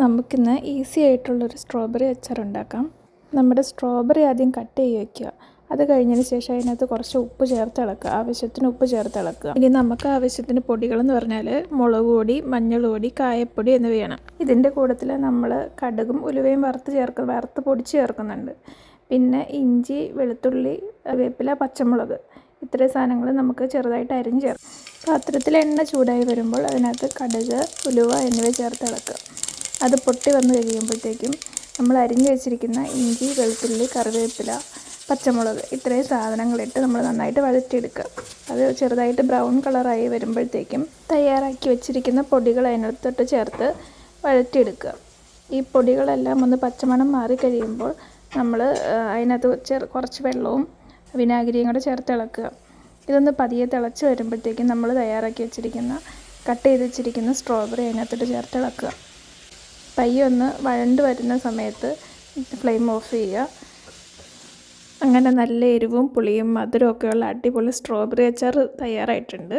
നമുക്കിന്ന് ഈസി ആയിട്ടുള്ളൊരു സ്ട്രോബെറി അച്ചാർ ഉണ്ടാക്കാം. നമ്മുടെ സ്ട്രോബെറി ആദ്യം കട്ട് ചെയ്ത് വയ്ക്കുക അത് കഴിഞ്ഞതിന് ശേഷം അതിനകത്ത് കുറച്ച് ഉപ്പ് ചേർത്ത് ഇളക്കുക. ആവശ്യത്തിന് ഉപ്പ് ചേർത്ത് ഇളക്കുക. ഇനി നമുക്ക് ആവശ്യത്തിന് പൊടികളെന്ന് പറഞ്ഞാൽ മുളക് പൊടി മഞ്ഞൾ പൊടി കായപ്പൊടി എന്നിവയാണ്. ഇതിന്റെ കൂട്ടത്തിൽ നമ്മൾ കടുകും ഉലുവയും വറുത്ത് ചേർക്ക വറുത്ത് പൊടിച്ച് ചേർക്കുന്നുണ്ട്. പിന്നെ ഇഞ്ചി വെളുത്തുള്ളി വേപ്പില പച്ചമുളക് ഇത്രയും സാധനങ്ങൾ നമുക്ക് ചെറുതായിട്ട് അരിഞ്ഞ് ചേർക്കാം. പാത്രത്തിൽ എണ്ണ ചൂടായി വരുമ്പോൾ അതിനകത്ത് കടുക് ഉലുവ എന്നിവ ചേർത്ത് ഇളക്കുക. അത് പൊട്ടി വന്ന് കഴിയുമ്പോഴത്തേക്കും നമ്മൾ അരിഞ്ഞു വെച്ചിരിക്കുന്ന ഇഞ്ചി വെളുത്തുള്ളി കറിവേപ്പില പച്ചമുളക് ഇത്രയും സാധനങ്ങളിട്ട് നമ്മൾ നന്നായിട്ട് വഴറ്റിയെടുക്കുക. അത് ചെറുതായിട്ട് ബ്രൗൺ കളറായി വരുമ്പോഴത്തേക്കും തയ്യാറാക്കി വെച്ചിരിക്കുന്ന പൊടികൾ അതിനകത്തോട്ട് ചേർത്ത് വഴറ്റിയെടുക്കുക. ഈ പൊടികളെല്ലാം ഒന്ന് പച്ചമണം മാറി കഴിയുമ്പോൾ നമ്മൾ അതിനകത്ത് ചെറു കുറച്ച് വെള്ളവും വിനാഗിരിയും കൂടെ ചേർത്ത് ഇളക്കുക. ഇതൊന്ന് പതിയെ തിളച്ച് വരുമ്പോഴത്തേക്കും നമ്മൾ തയ്യാറാക്കി വെച്ചിരിക്കുന്ന കട്ട് ചെയ്ത് വെച്ചിരിക്കുന്ന സ്ട്രോബെറി അതിനകത്തോട്ട് ചേർത്ത് ഇളക്കുക. പയ്യെ ഒന്ന് വഴണ്ട് വരുന്ന സമയത്ത് ഫ്ലെയിം ഓഫ് ചെയ്യുക. അങ്ങനെ നല്ല എരിവും പുളിയും മധുരമൊക്കെയുള്ള അടിപൊളി സ്ട്രോബെറി അച്ചാർ തയ്യാറായിട്ടുണ്ട്.